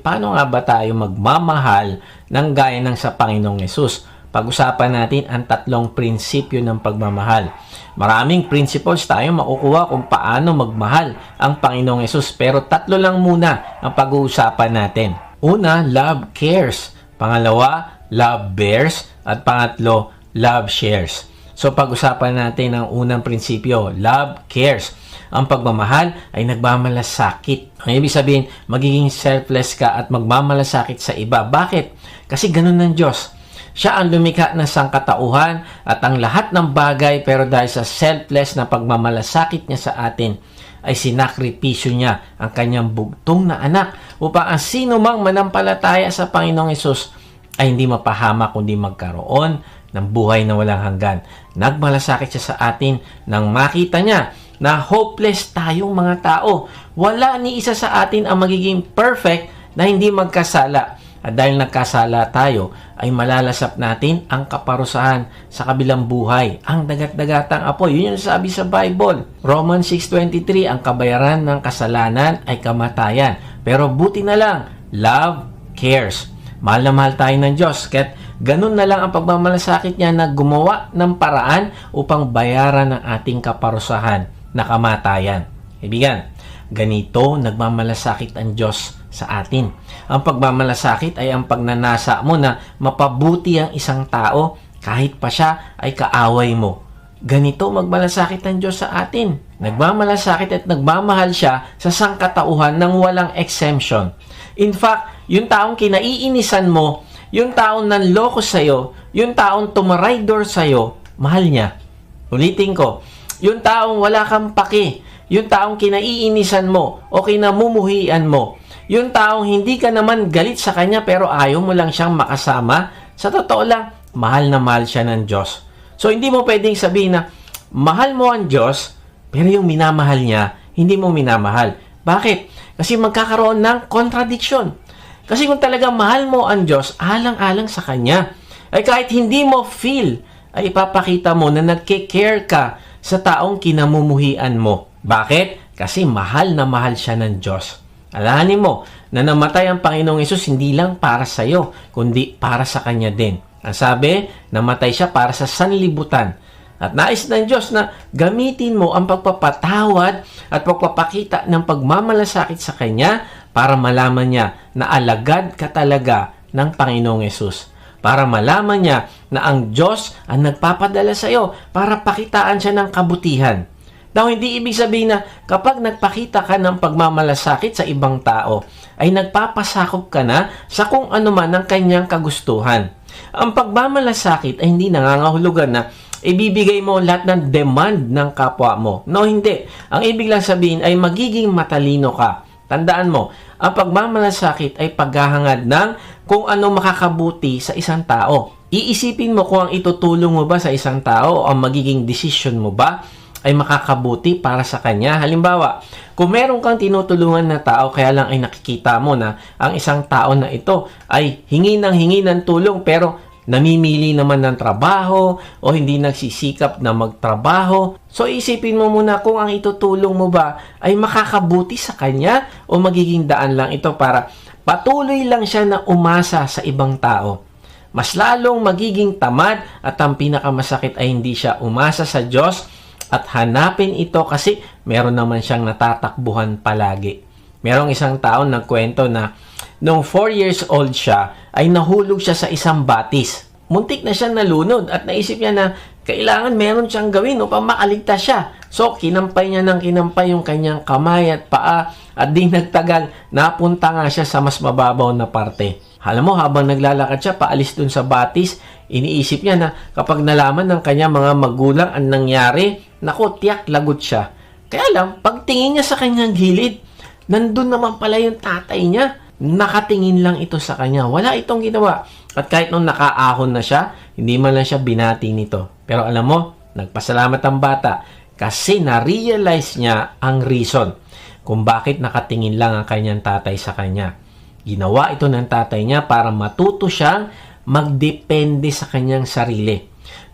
Paano nga ba tayo magmamahal ng gaya ng sa Panginoong Yesus? Pag-usapan natin ang tatlong prinsipyo ng pagmamahal. Maraming principles tayo makukuha kung paano magmahal ang Panginoong Yesus. Pero tatlo lang muna ang pag-uusapan natin. Una, love cares. Pangalawa, love bears. At pangatlo, love shares. So pag-usapan natin ang unang prinsipyo, love cares. Ang pagmamahal ay nagmamalasakit. Ang ibig sabihin, magiging selfless ka at magmamalasakit sa iba. Bakit? Kasi ganun ng Diyos. Siya ang lumikha ng sangkatauhan at ang lahat ng bagay pero dahil sa selfless na pagmamalasakit niya sa atin ay sinakripisyo niya ang kanyang bugtong na anak upang ang sino mang manampalataya sa Panginoong Yesus ay hindi mapahama kundi magkaroon ng buhay na walang hanggan. Nagmalasakit siya sa atin nang makita niya na hopeless tayong mga tao. Wala ni isa sa atin ang magiging perfect na hindi magkasala. At dahil nagkasala tayo, ay malalasap natin ang kaparusahan sa kabilang buhay, ang dagat-dagatang apoy. Yun yung sabi sa Bible. Romans 6.23, ang kabayaran ng kasalanan ay kamatayan. Pero buti na lang, love cares. Mahal na mahal tayo ng Diyos. Kaya ganun na lang ang pagmamalasakit niya na gumawa ng paraan upang bayaran ng ating kaparusahan na kamatayan. Ibigan, ganito nagmamalasakit ang Diyos sa atin. Ang pagmamalasakit ay ang pagnanasa mo na mapabuti ang isang tao kahit pa siya ay kaaway mo. Ganito magmalasakit ang Diyos sa atin. Nagmamalasakit at nagmamahal siya sa sangkatauhan ng walang exemption. In fact, yung taong kinaiinisan mo, yung taong nanloko sa'yo, yung taong tumaraydor sa'yo, mahal niya. Ulitin ko, yung taong wala kang paki, yung taong kinaiinisan mo o kinamumuhian mo, yung taong hindi ka naman galit sa kanya pero ayaw mo lang siyang makasama, sa totoo lang, mahal na mahal siya ng Diyos. So, hindi mo pwedeng sabihin na, mahal mo ang Diyos, pero yung minamahal niya, hindi mo minamahal. Bakit? Kasi magkakaroon ng contradiction. Kasi kung talaga mahal mo ang Diyos, alang-alang sa Kanya, ay kahit hindi mo feel, ay ipapakita mo na nagke-care ka sa taong kinamumuhian mo. Bakit? Kasi mahal na mahal siya ng Diyos. Alahanin mo na namatay ang Panginoong Yesus hindi lang para sa iyo, kundi para sa Kanya din. Ang sabi, namatay siya para sa sanlibutan. At nais ng Diyos na gamitin mo ang pagpapatawad at pagpapakita ng pagmamalasakit sa Kanya para malaman niya na alagad ka talaga ng Panginoong Yesus. Para malaman niya na ang Diyos ang nagpapadala sa iyo para pakitaan siya ng kabutihan. Now, hindi ibig sabihin na kapag nagpakita ka ng pagmamalasakit sa ibang tao, ay nagpapasakop ka na sa kung ano man ang kanyang kagustuhan. Ang pagmamalasakit ay hindi nangangahulugan na ibibigay mo lahat ng demand ng kapwa mo. No, hindi. Ang ibig lang sabihin ay magiging matalino ka. Tandaan mo, ang pagmamalasakit ay paghahangad ng kung ano makakabuti sa isang tao. Iisipin mo kung ang itutulong mo ba sa isang tao o ang magiging decision mo ba ay makakabuti para sa kanya. Halimbawa, kung meron kang tinutulungan na tao kaya lang ay nakikita mo na ang isang tao na ito ay hingi ng hingi ng tulong pero namimili naman ng trabaho o hindi nagsisikap na magtrabaho. So isipin mo muna kung ang itutulong mo ba ay makakabuti sa kanya o magiging daan lang ito para patuloy lang siya na umasa sa ibang tao. Mas lalong magiging tamad at ang pinakamasakit ay hindi siya umasa sa Diyos at hanapin ito kasi meron naman siyang natatakbuhan palagi. Merong isang tao nagkwento na nung 4 years old siya ay nahulog siya sa isang batis. Muntik na siya nalunod at naisip niya na kailangan meron siyang gawin upang makaligtas siya. So, kinampay niya ng kinampay yung kanyang kamay at paa at di nagtagal, napunta nga siya sa mas mababaw na parte. Alam mo, habang naglalakad siya paalis dun sa batis, iniisip niya na kapag nalaman ng kanya mga magulang ang nangyari, naku, tiyak lagot siya. Kaya lang, pagtingin niya sa kanyang gilid, nandun naman pala yung tatay niya. Nakatingin lang ito sa kanya. Wala itong ginawa. At kahit nung nakaahon na siya, hindi man lang siya binati nito. Pero alam mo, nagpasalamat ang bata kasi na-realize niya ang reason kung bakit nakatingin lang ang kanyang tatay sa kanya. Ginawa ito ng tatay niya para matuto siyang magdepende sa kanyang sarili.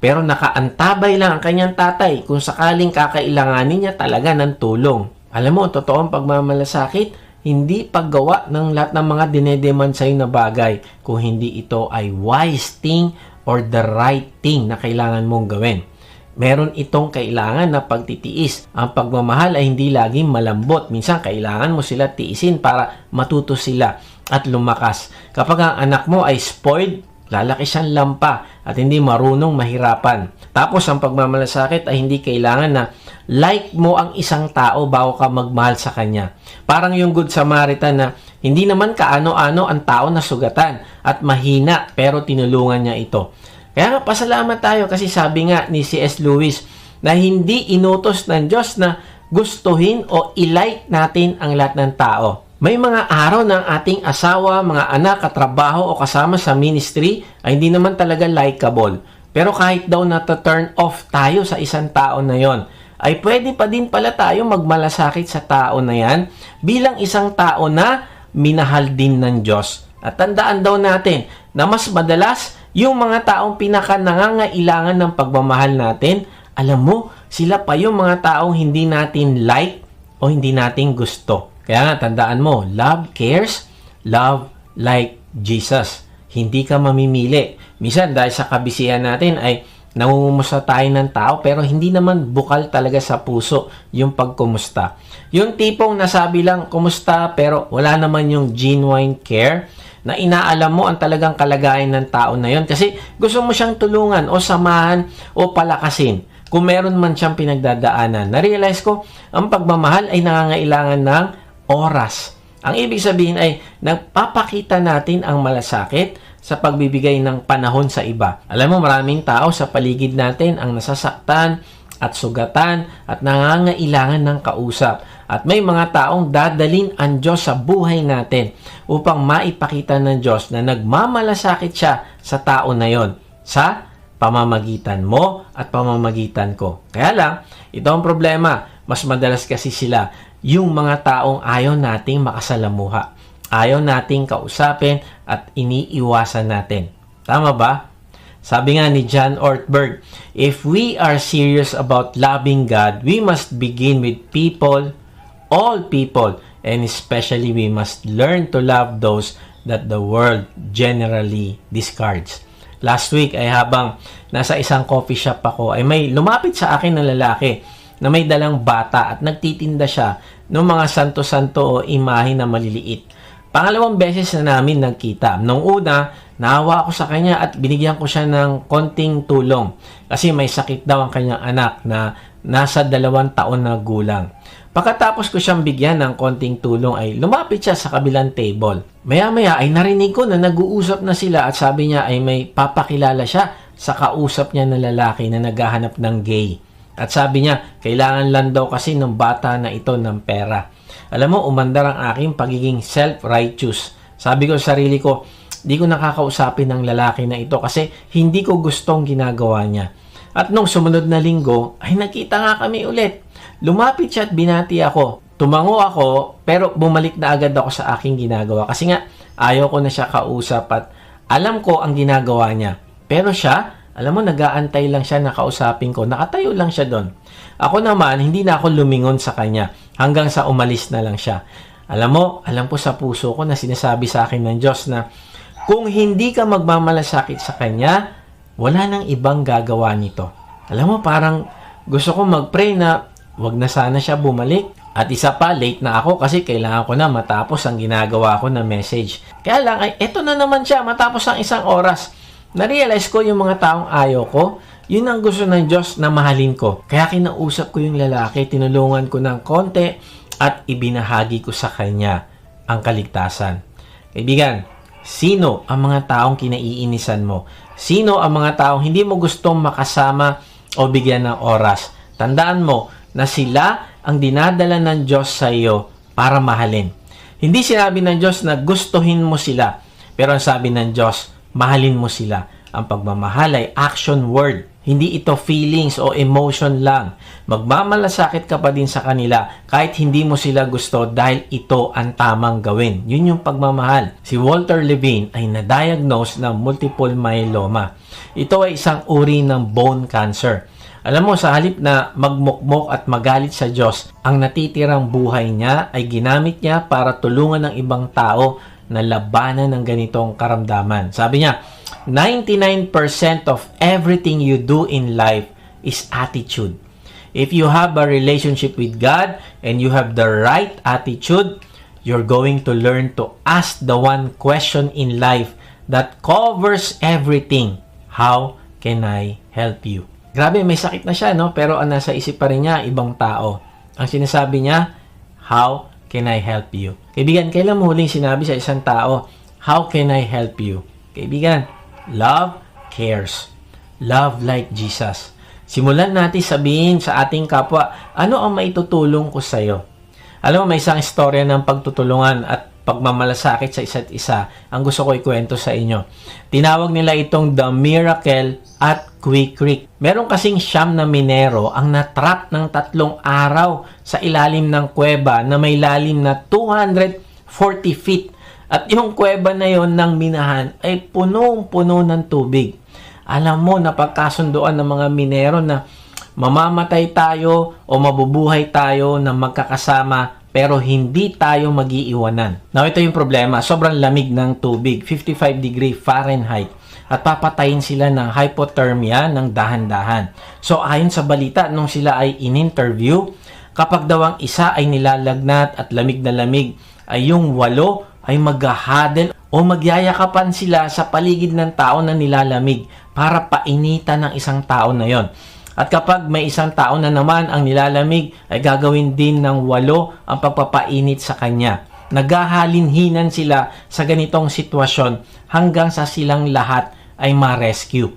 Pero nakaantabay lang ang kanyang tatay kung sakaling kakailanganin niya talaga ng tulong. Alam mo, totoo ang pagmamalasakit, hindi paggawa ng lahat ng mga dinedemand sa'yo na bagay kung hindi ito ay wise thing or the right thing na kailangan mong gawin. Meron itong kailangan na pagtitiis. Ang pagmamahal ay hindi laging malambot. Minsan, kailangan mo sila tiisin para matuto sila at lumakas. Kapag ang anak mo ay spoiled, lalaki siyang lampa at hindi marunong mahirapan. Tapos, ang pagmamalasakit ay hindi kailangan na like mo ang isang tao bago ka magmahal sa kanya. Parang yung Good Samaritan na hindi naman kaano-ano ang tao na sugatan at mahina pero tinulungan niya ito. Kaya nga pasalamat tayo kasi sabi nga ni C.S. Lewis na hindi inutos ng Diyos na gustuhin o ilike natin ang lahat ng tao. May mga araw ng ating asawa, mga anak, katrabaho o kasama sa ministry ay hindi naman talaga likable. Pero kahit daw na turn off tayo sa isang tao na yon, ay pwede pa din pala tayo magmalasakit sa tao na yan bilang isang tao na minahal din ng Diyos. At tandaan daw natin na mas madalas yung mga taong pinaka nangangailangan ng pagmamahal natin, alam mo, sila pa yung mga taong hindi natin like o hindi natin gusto. Kaya tandaan mo, love cares, love like Jesus. Hindi ka mamimili. Minsan, dahil sa kabisihan natin ay nangungumusta tayo ng tao pero hindi naman bukal talaga sa puso yung pagkumusta. Yung tipong nasabi lang kumusta pero wala naman yung genuine care na inaalam mo ang talagang kalagayan ng tao na yon kasi gusto mo siyang tulungan o samahan o palakasin kung meron man siyang pinagdadaanan. Na-realize ko, ang pagmamahal ay nangangailangan ng oras. Ang ibig sabihin ay nagpapakita natin ang malasakit sa pagbibigay ng panahon sa iba. Alam mo, maraming tao sa paligid natin ang nasasaktan at sugatan at nangangailangan ng kausap. At may mga taong dadalin ang Diyos sa buhay natin upang maipakita ng Diyos na nagmamalasakit siya sa tao na yon sa pamamagitan mo at pamamagitan ko. Kaya lang, ito ang problema. Mas madalas kasi sila yung mga taong ayaw nating makasalamuha. Ayaw nating kausapin at iniiwasan natin. Tama ba? Sabi nga ni John Ortberg, if we are serious about loving God, we must begin with people, all people, and especially we must learn to love those that the world generally discards. Last week ay habang nasa isang coffee shop ako ay may lumapit sa akin na lalaki na may dalang bata at nagtitinda siya ng mga santo-santo o imahe na maliliit. Pangalawang beses na namin nagkita. Nung una, naawa ako sa kanya at binigyan ko siya ng konting tulong kasi may sakit daw ang kanyang anak na nasa dalawang taon na gulang. Pagkatapos ko siyang bigyan ng konting tulong ay lumapit siya sa kabilang table. Maya-maya ay narinig ko na nag-uusap na sila at sabi niya ay may papakilala siya sa kausap niya na lalaki na naghahanap ng gay. At sabi niya, kailangan lang daw kasi ng bata na ito ng pera. Alam mo, umandar ang aking pagiging self-righteous. Sabi ko sa sarili ko, di ko nakakausapin ng lalaki na ito kasi hindi ko gustong ginagawa niya. At nung sumunod na linggo, ay nakita nga kami ulit. Lumapit siya at binati ako. Tumango ako, pero bumalik na agad ako sa aking ginagawa. Kasi nga, ayaw ko na siya kausap at alam ko ang ginagawa niya. Pero siya, alam mo, nagaantay lang siya na kausapin ko. Nakatayo lang siya doon. Ako naman, hindi na ako lumingon sa kanya hanggang sa umalis na lang siya. Alam mo, alam ko sa puso ko na sinasabi sa akin ng Diyos na kung hindi ka magmamalasakit sa Kanya, wala nang ibang gagawa nito. Alam mo, parang gusto ko mag-pray na wag na sana siya bumalik. At isa pa, late na ako kasi kailangan ko na matapos ang ginagawa ko na message. Kaya lang, ay, eto na naman siya matapos ang isang oras na-realize ko yung mga taong ayaw ko, yun ang gusto ng Diyos na mahalin ko. Kaya kinausap ko yung lalaki, tinulungan ko ng konti at ibinahagi ko sa kanya ang kaligtasan. Kaibigan, sino ang mga taong kinaiinisan mo? Sino ang mga taong hindi mo gustong makasama o bigyan ng oras? Tandaan mo na sila ang dinadala ng Diyos sa iyo para mahalin. Hindi sinabi ng Diyos na gustuhin mo sila, pero ang sabi ng Diyos, mahalin mo sila. Ang pagmamahal ay action word. Hindi ito feelings o emotion lang. Magmamalasakit ka pa din sa kanila kahit hindi mo sila gusto dahil ito ang tamang gawin. Yun yung pagmamahal. Si Walter Levine ay na-diagnose ng multiple myeloma. Ito ay isang uri ng bone cancer. Alam mo, sa halip na magmukmok at magalit sa Diyos, ang natitirang buhay niya ay ginamit niya para tulungan ng ibang tao na labanan ng ganitong karamdaman. Sabi niya, 99% of everything you do in life is attitude. If you have a relationship with God and you have the right attitude, you're going to learn to ask the one question in life that covers everything. How can I help you? Grabe, may sakit na siya, no? Pero ang nasa isip pa rin niya, ibang tao. Ang sinasabi niya, How can I help you? Kaibigan, kailan mo huling sinabi sa isang tao, How can I help you? Kaibigan, love cares. Love like Jesus. Simulan natin sabihin sa ating kapwa, ano ang maitutulong ko sa iyo? Alam mo, may isang istorya ng pagtutulungan at pagmamalasakit sa isa't isa ang gusto ko ikwento sa inyo. Tinawag nila itong The Miracle at Quick Creek. Meron kasing siyam na minero ang natrap ng tatlong araw sa ilalim ng kuweba na may lalim na 240 feet. At yung kuweba na yon ng minahan ay punong-puno ng tubig. Alam mo, napagkasunduan ng mga minero na mamamatay tayo o mabubuhay tayo na magkakasama pero hindi tayo magiiwanan. Now, ito yung problema. Sobrang lamig ng tubig, 55 degree Fahrenheit. At papatayin sila ng hypothermia ng dahan-dahan. So, ayon sa balita, nung sila ay in-interview, kapag daw ang isa ay nilalagnat at lamig na lamig, ay yung walo ay maghahadel o magyayakapan sila sa paligid ng tao na nilalamig para painitan ng isang tao na yon. At kapag may isang tao na naman ang nilalamig, ay gagawin din ng walo ang pagpapainit sa kanya. Naghahalinhinan sila sa ganitong sitwasyon hanggang sa silang lahat ay ma-rescue.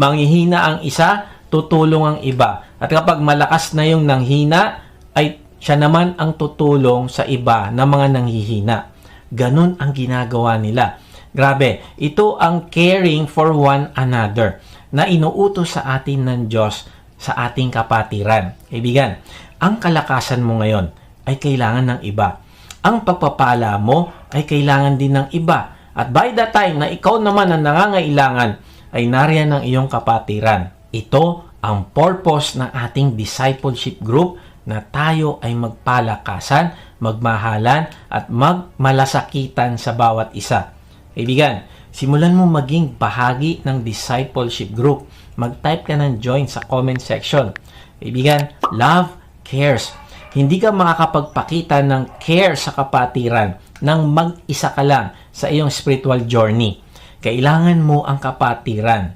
Manghihina ang isa, tutulong ang iba. At kapag malakas na yung nanghina, ay siya naman ang tutulong sa iba na mga nanghihina. Ganun ang ginagawa nila. Grabe, ito ang caring for one another na inuutos sa atin ng Diyos sa ating kapatiran. Kaibigan, ang kalakasan mo ngayon ay kailangan ng iba. Ang pagpapala mo ay kailangan din ng iba. At by the time na ikaw naman ang nangangailangan, ay nariyan ang iyong kapatiran. Ito ang purpose ng ating discipleship group na tayo ay magpalakasan, magmahalan, at magmalasakitan sa bawat isa. Kaibigan, simulan mo maging bahagi ng discipleship group. Mag-type ka ng join sa comment section. Kaibigan, love cares. Hindi ka makakapagpakita ng care sa kapatiran nang mag-isa ka lang sa iyong spiritual journey. Kailangan mo ang kapatiran.